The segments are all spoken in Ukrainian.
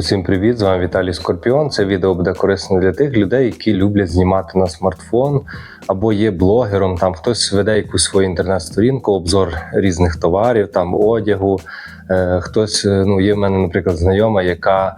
Усім привіт! З вами Віталій Скорпіон. Це відео буде корисне для тих людей, які люблять знімати на смартфон або є блогером. Там хтось веде якусь свою інтернет-сторінку, обзор різних товарів, там одягу. Е, Хтось е, ну є в мене, наприклад, знайома, яка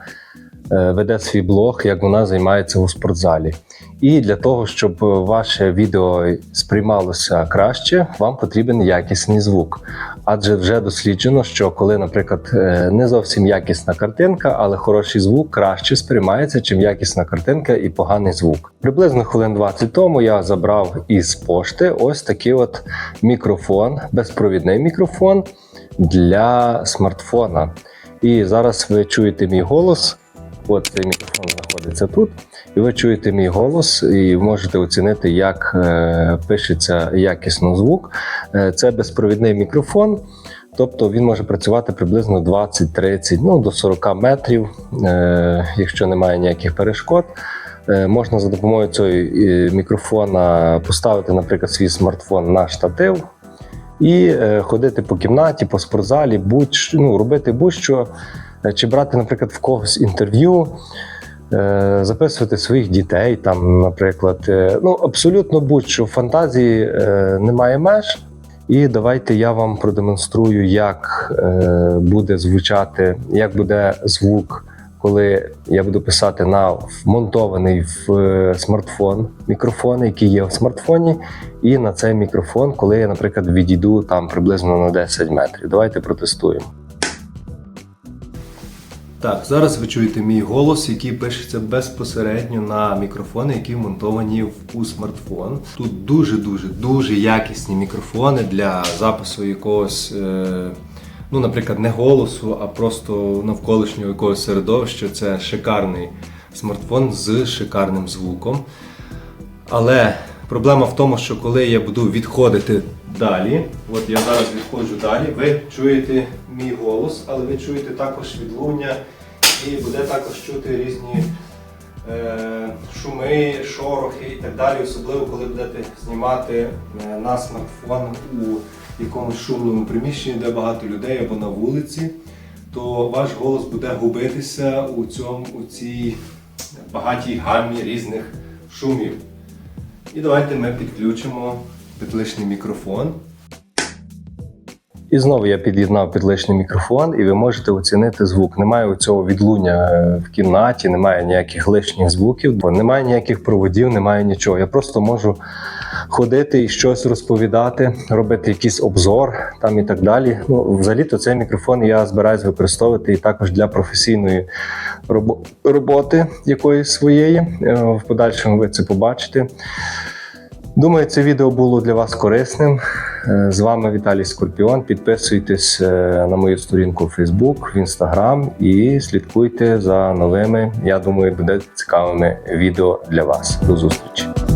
веде свій блог, як вона займається у спортзалі. І для того, щоб ваше відео сприймалося краще, вам потрібен якісний звук. Адже вже досліджено, що коли, наприклад, е, не зовсім якісна картинка, але хороший звук краще сприймається, чим якісна картинка і поганий звук. Приблизно хвилин 20 тому я забрав із пошти ось такий от мікрофон, безпровідний мікрофон для смартфона. І зараз ви чуєте мій голос. От цей мікрофон знаходиться тут, і ви чуєте мій голос, і можете оцінити, як е, пишеться якісно звук. Е, це безпровідний мікрофон, тобто він може працювати приблизно 20-30, ну до 40 метрів, е, якщо немає ніяких перешкод. Можна за допомогою цього мікрофона поставити, наприклад, свій смартфон на штатив і ходити по кімнаті, по спортзалі, будь ну, робити будь-що, чи брати, наприклад, в когось інтерв'ю, е, записувати своїх дітей, там, наприклад, Е, ну абсолютно будь-що. Фантазії е, немає меж. І давайте я вам продемонструю, як е, буде звучати, як буде звук, коли я буду писати на вмонтований в е, смартфон мікрофон, який є в смартфоні, і на цей мікрофон, коли я, наприклад, відійду там приблизно на 10 метрів. Давайте протестуємо. Так, зараз ви чуєте мій голос, який пишеться безпосередньо на мікрофони, які вмонтовані у смартфон. Тут дуже дуже дуже якісні мікрофони для запису якогось, е, ну, наприклад, не голосу, а просто навколишнього якогось середовища. Це шикарний смартфон з шикарним звуком. Але проблема в тому, що коли я буду відходити далі, от я зараз відходжу далі, ви чуєте мій голос, але ви чуєте також відлуння і буде також чути різні е, шуми, шорохи і так далі, особливо коли будете знімати е, на смартфон у якомусь шумному приміщенні, де багато людей або на вулиці, то ваш голос буде губитися у цьому у цій багатій гамі різних шумів. І давайте ми підключимо підлишний мікрофон. І знову я під'єднав підлишний мікрофон, і ви можете оцінити звук. Немає цього відлуння е, в кімнаті, немає ніяких лишніх звуків, бо немає ніяких проводів, немає нічого. Я просто можу ходити і щось розповідати, робити якийсь обзор там і так далі. Ну, взагалі-то цей мікрофон я збираюсь використовувати і також для професійної робо- роботи якоїсь своєї. Е, В подальшому ви це побачите. Думаю, це відео було для вас корисним. Е, З вами Віталій Скорпіон. Підписуйтесь е, на мою сторінку в Facebook, в Instagram і слідкуйте за новими. Я думаю, буде цікавими відео для вас. До зустрічі!